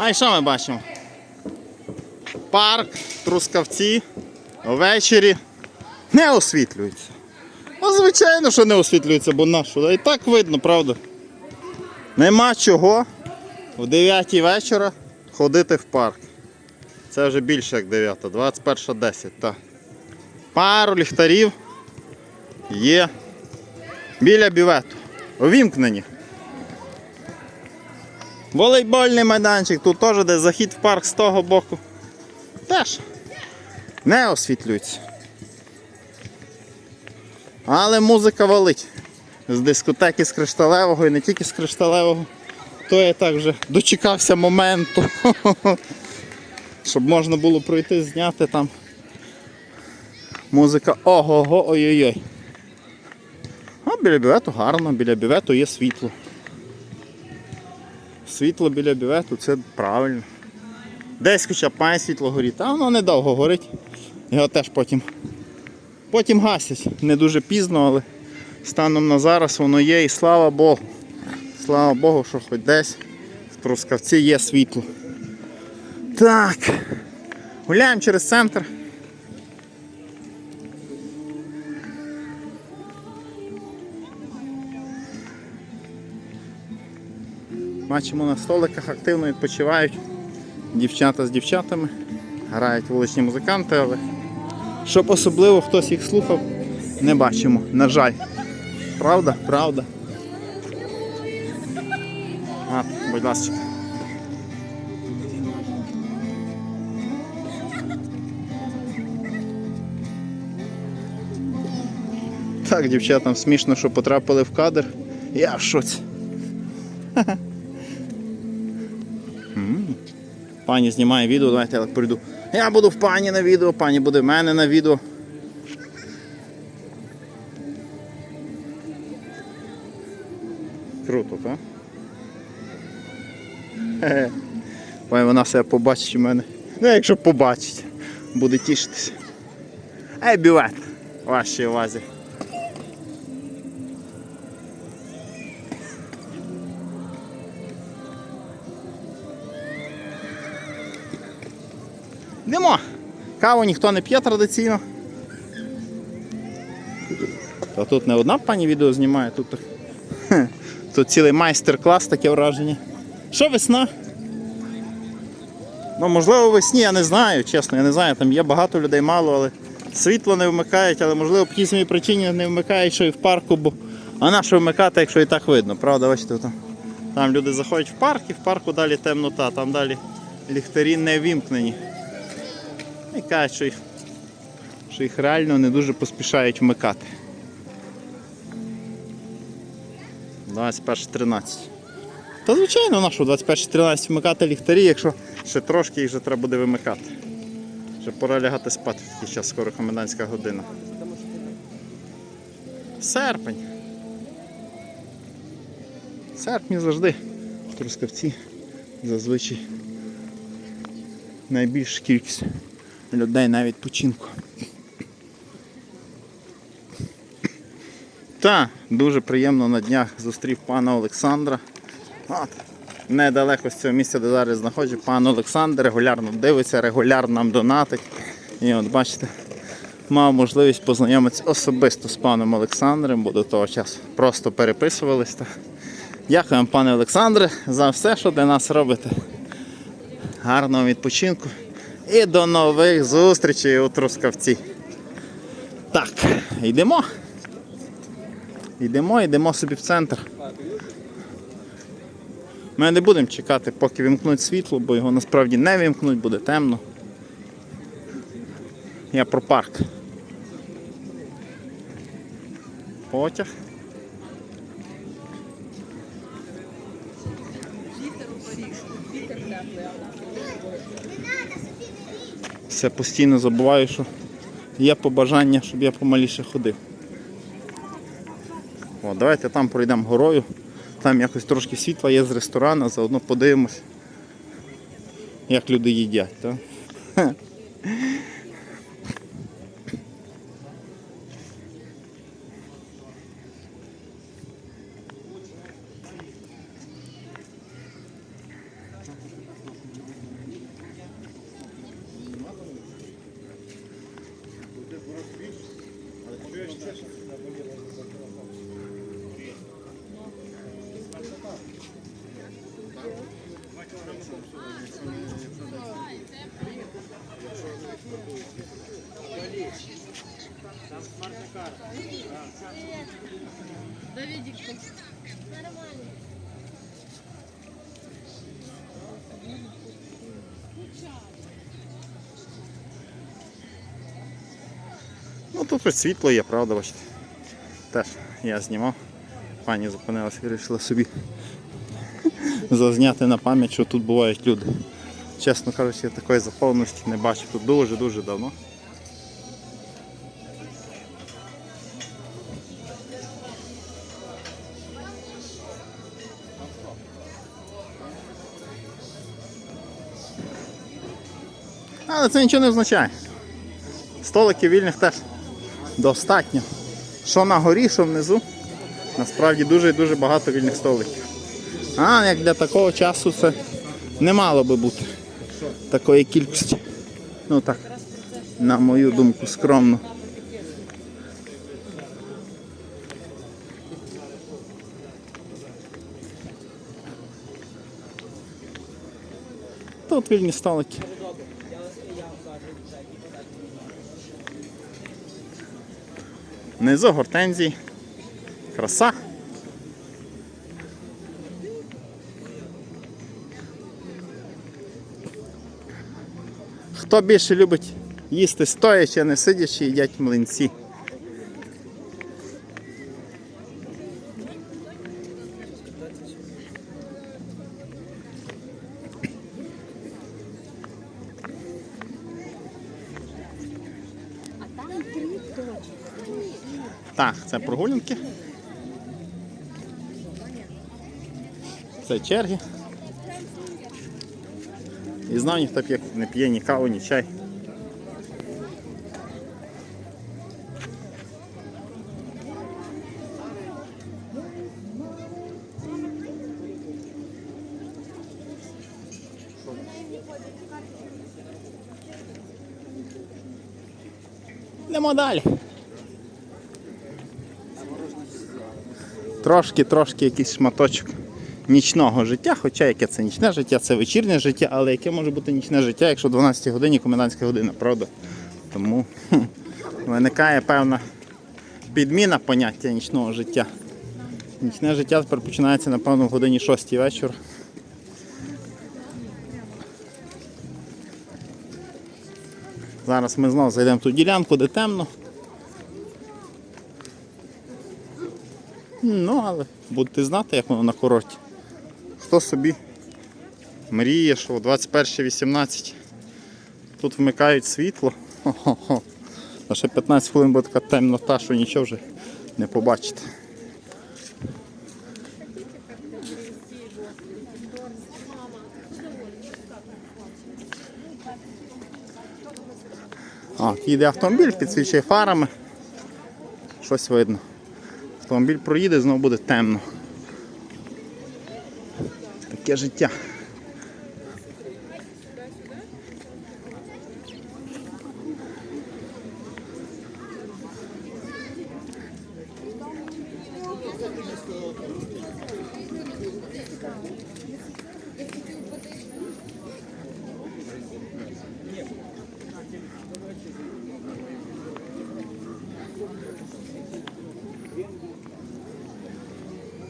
А і що ми бачимо? Парк, трускавці, ввечері не освітлюється. Ну, звичайно, що не освітлюється, бо нащо? І так видно, правда? Нема чого в 9 вечора ходити в парк. Це вже більше як 9, 21.10. Так. Пару ліхтарів є біля бювету. Увімкнені. Волейбольний майданчик, тут теж десь захід в парк з того боку. Теж не освітлюється. Але музика валить. З дискотеки з кришталевого і не тільки з кришталевого. То я так вже дочекався моменту. Щоб можна було пройти, зняти там. Музика ого-го, ой-ой-ой. А біля бювету гарно, біля бювету є світло. Світло біля бювету це правильно. Десь хоча б має світло горіти, а воно недовго горить. Його теж потім. Потім гасять. Не дуже пізно, але станом на зараз воно є і слава Богу. Слава Богу, що хоч десь в Трускавці є світло. Так. Гуляємо через центр. Бачимо на столиках активно відпочивають дівчата з дівчатами, грають вуличні музиканти, але щоб особливо хтось їх слухав, не бачимо, на жаль. Правда? Правда. А, будь ласка. Так, дівчатам смішно, що потрапили в кадр. Я в шоці. Пані знімає відео, давайте я прийду. Я буду в пані на відео, пані буде в мене на відео. Круто, так? Ой, вона себе побачить у мене. Ну, якщо побачить, буде тішитися. Ей, бювет! в Вашій увазі. Йдемо. Каву ніхто не п'є традиційно. Та тут не одна пані відео знімає, тут, тут цілий майстер-клас, таке враження. Що весна? Ну, можливо, весні, я не знаю, чесно, я не знаю. Там є багато людей, мало, але світло не вмикають, але можливо по тій самій причині не вмикають, що і в парку, бо а на що вмикати, якщо і так видно, правда, бачите, там, там люди заходять в парк і в парку далі темнота, там далі ліхтарі не вімкнені. І кажуть, що їх, що їх реально не дуже поспішають вмикати. 21.13. Та звичайно, на що 21.13 вмикати ліхтарі, якщо ще трошки їх вже треба буде вимикати. Вже пора лягати спати в такий час, скоро комендантська година. Серпень. Серпні завжди Трускавці зазвичай найбільша кількість людей на відпочинку. Та, дуже приємно на днях зустрів пана Олександра. От, недалеко з цього місця, де зараз знаходжу, пан Олександр регулярно дивиться, регулярно нам донатить. І от бачите, мав можливість познайомитися особисто з паном Олександром, бо до того часу просто переписувалися. Дякуємо, пане Олександре, за все, що для нас робите. Гарного відпочинку і до нових зустрічей у Трускавці. Так, йдемо. Йдемо, йдемо собі в центр. Ми не будемо чекати, поки вімкнуть світло, бо його насправді не вімкнуть, буде темно. Я про парк. Потяг. Все постійно забуваю, що є побажання, щоб я помаліше ходив. О, давайте там пройдемо горою. Там якось трошки світла є з ресторану, заодно подивимось, як люди їдять. Так? Давидик, нормально. Ну тут світло є, правда, бачите. Теж я знімав. Пані зупинилася і вирішила собі зазняти на пам'ять, що тут бувають люди. Чесно кажучи, я такої заповненості не бачив тут дуже-дуже давно. Але це нічого не означає. Столиків вільних теж достатньо. Що на горі, що внизу. Насправді дуже і дуже багато вільних столиків. А як для такого часу це не мало би бути такої кількості. Ну так, на мою думку, скромно. Тут вільні столики. Внизу гортензії. Краса. Хто більше любить їсти стоячи, а не сидячи, їдять млинці. Так, це прогулянки. Це черги. І знову ніхто п'є, не п'є ні каву, ні чай. Йдемо далі. Трошки, трошки якийсь шматочок нічного життя, хоча яке це нічне життя, це вечірнє життя, але яке може бути нічне життя, якщо 12 годині комендантська година, правда? Тому хм, виникає певна підміна поняття нічного життя. Нічне життя тепер починається, напевно, в годині 6 вечора. Зараз ми знову зайдемо в ту ділянку, де темно. Ну, але будете знати, як воно на курорті. Хто собі мріє, що о 21.18 тут вмикають світло. Хо-хо-хо. А ще 15 хвилин буде така темнота, що нічого вже не побачите. А, їде автомобіль, підсвічує фарами. Щось видно. Автомобіль проїде, знову буде темно. Таке життя.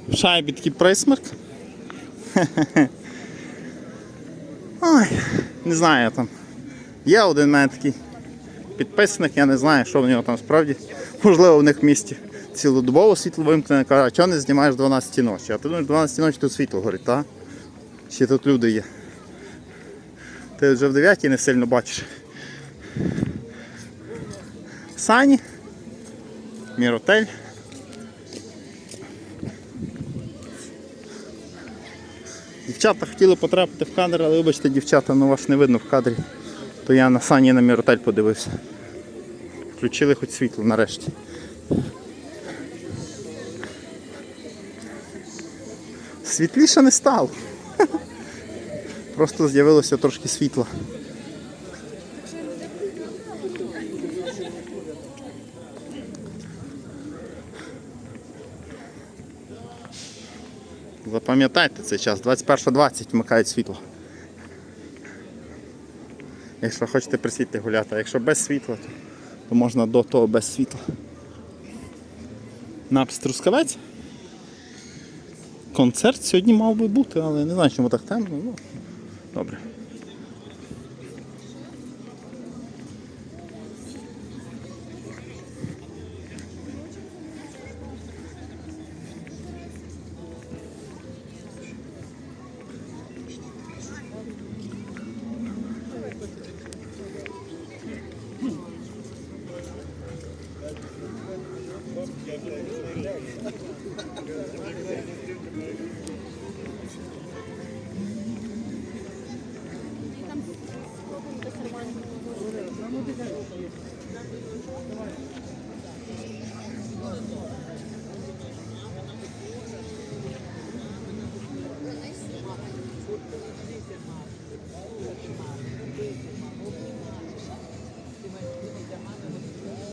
В шайбі такий присмерк. Ой, не знаю я там. Є один мене такий підписник, я не знаю, що в нього там справді. Можливо, в них в місті цілодобово світло вимкнене, каже, а чого не знімаєш 12 ночі? А ти думаєш, 12 ночі тут світло горить, так? Чи тут люди є? Ти вже в 9 не сильно бачиш. Сані, Міротель. Дівчата хотіли потрапити в кадр, але вибачте, дівчата, ну вас не видно в кадрі. То я на сані на Міротель подивився. Включили хоч світло нарешті. Світліше не стало. Просто з'явилося трошки світла. Запам'ятайте цей час, 21.20 вмикають світло. Якщо хочете при гуляти, а якщо без світла, то, то можна до того без світла. Напис Трускавець. Концерт сьогодні мав би бути, але не знаю, чому так темно. Ну, добре.